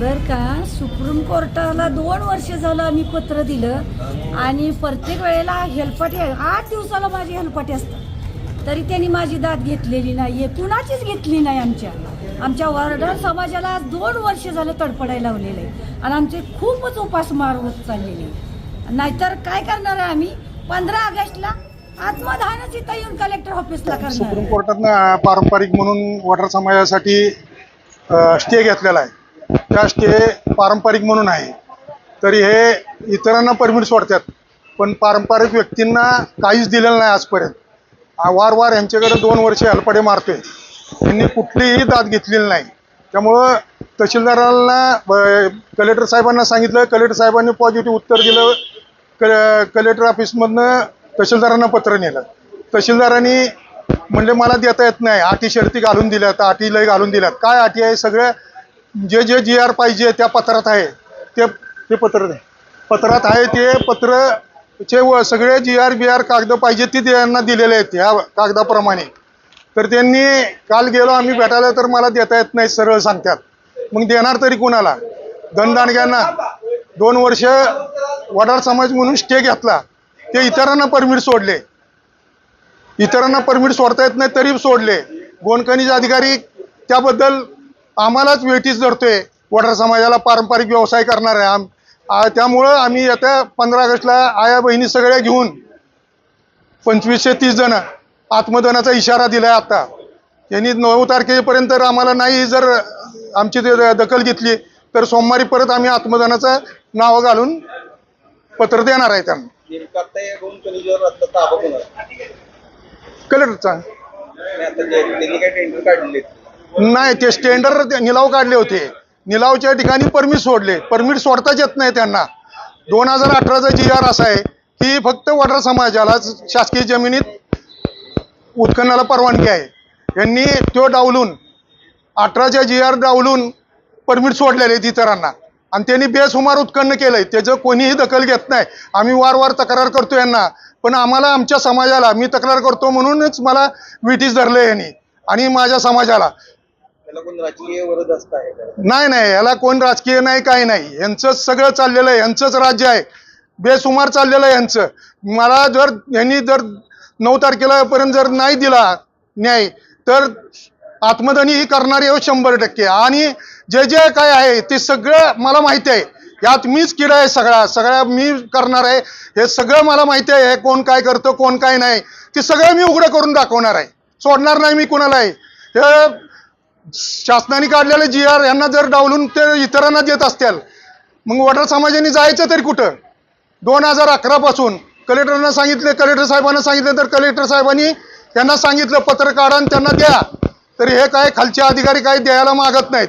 बर का? सुप्रीम कोर्टाला दोन वर्ष झालं आम्ही पत्र दिलं. आणि प्रत्येक वेळेला हेलपाटी आठ दिवसाला माझी हेलपाटी असतात. तरी त्यांनी माझी दाद घेतलेली नाही. आहे कुणाचीच घेतली नाही आमच्या. आमच्या वॉर्डर समाजाला आज दोन वर्ष झालं तडफडायला लावलेलं आहे. आणि आमचे खूपच उपासमार होत चाललेले नाहीतर काय करणार आहे आम्ही? पंधरा ऑगस्टला आत्मदहनच इथं येऊन कलेक्टर ऑफिसला करणार सुप्रीम आहे. पारंपरिक म्हणून वॉटर समाजासाठी स्टे घेतलेला आहे. कास्ट हे पारंपरिक म्हणून आहे. तरी हे इतरांना परमिट सोडतात. पण पारंपरिक व्यक्तींना काहीच दिलेलं नाही आजपर्यंत. वार वार यांच्याकडे दोन वर्षे हलपडे मारतोय. यांनी कुठलीही दाद घेतलेली नाही. त्यामुळं तहसीलदारांना कलेक्टर साहेबांना सांगितलं. कलेक्टर साहेबांनी पॉझिटिव्ह उत्तर दिलं. क कलेक्टर ऑफिसमधनं तहसीलदारांना पत्र नेलं. तहसीलदारांनी म्हणले मला देता येत नाही. अटी शर्ती घालून दिल्यात. अटी लय घालून दिल्यात. काय अटी आहे? सगळं जे जे जी आर पाहिजे त्या पत्रात आहे. ते ते पत्र पत्रात आहे ते पत्र चे व सगळे जी आर बी आर कागद पाहिजे ते त्यांना दिलेले आहेत ह्या कागदाप्रमाणे. तर त्यांनी काल गेलो आम्ही भेटायला तर मला देता येत नाही सरळ सांगतात. मग देणार तरी कुणाला? धनदांडग्यांना दोन वर्ष वडार समाज म्हणून स्टे घेतला. ते इतरांना परमिट सोडले. इतरांना परमिट सोडता येत नाही तरी सोडले. गोंडकणीचे अधिकारी त्याबद्दल आम्हालाच वेटीस धरतोय. वडार समाजाला पारंपरिक व्यवसाय करणार आहे आम त्यामुळं आम्ही येत्या पंधरा ऑगस्टला आया बहिणी सगळ्या घेऊन पंचवीसशे तीस जण आत्मदनाचा इशारा दिलाय आता. यांनी नऊ तारखेपर्यंत आम्हाला नाही जर आमची दखल घेतली तर सोमवारी परत आम्ही आत्मदानाचं नावं घालून पत्र देणार आहे त्यांना. कलेक्टरचा. नाही ते स्टँडर निलाव काढले होते. निलावच्या ठिकाणी परमिट सोडले. परमिट सोडताच येत नाही त्यांना. दोन हजार अठराचा जी आर असा आहे की फक्त वडार समाजाला शासकीय जमिनीत उत्खननाला परवानगी आहे. यांनी तो डावलून अठराच्या जी आर डावलून परमिट सोडलेले आहेत इतरांना. आणि त्यांनी बेसुमार उत्खनन केलंय. त्याचं कोणीही दखल घेत नाही. आम्ही वारंवार तक्रार करतो यांना. पण आम्हाला आमच्या समाजाला मी तक्रार करतो म्हणूनच मला विटीस धरलं यांनी. आणि माझ्या समाजाला. नाही नाही याला कोण राजकीय नाही काही नाही. यांचंच सगळं चाललेलं आहे यांचंच राज्य आहे. बेसुमार चाललेलं आहे यांचं. मला जर यांनी जर नऊ तारखेलापर्यंत जर नाही दिला न्याय तर आत्मदनी ही करणारी आहे शंभर टक्के. आणि जे जे काय आहे ते सगळं मला माहिती आहे. यात मीच किडा आहे सगळा. सगळ्या मी करणार आहे. हे सगळं मला माहिती आहे. कोण काय करतं कोण काय नाही. ते सगळं मी उघडं करून दाखवणार आहे. सोडणार नाही मी कुणालाही. हे शासनाने काढलेले जी आर यांना जर डावलून ते इतरांना देत असतील मग वडार समाजाने जायचं तरी कुठं? दोन हजार अकरा पासून कलेक्टरना सांगितले कलेक्टर साहेबांना सांगितलं तर कलेक्टर साहेबांनी त्यांना सांगितलं पत्र काढा त्यांना द्या. तर हे काय खालचे अधिकारी काही द्यायला मागत नाहीत.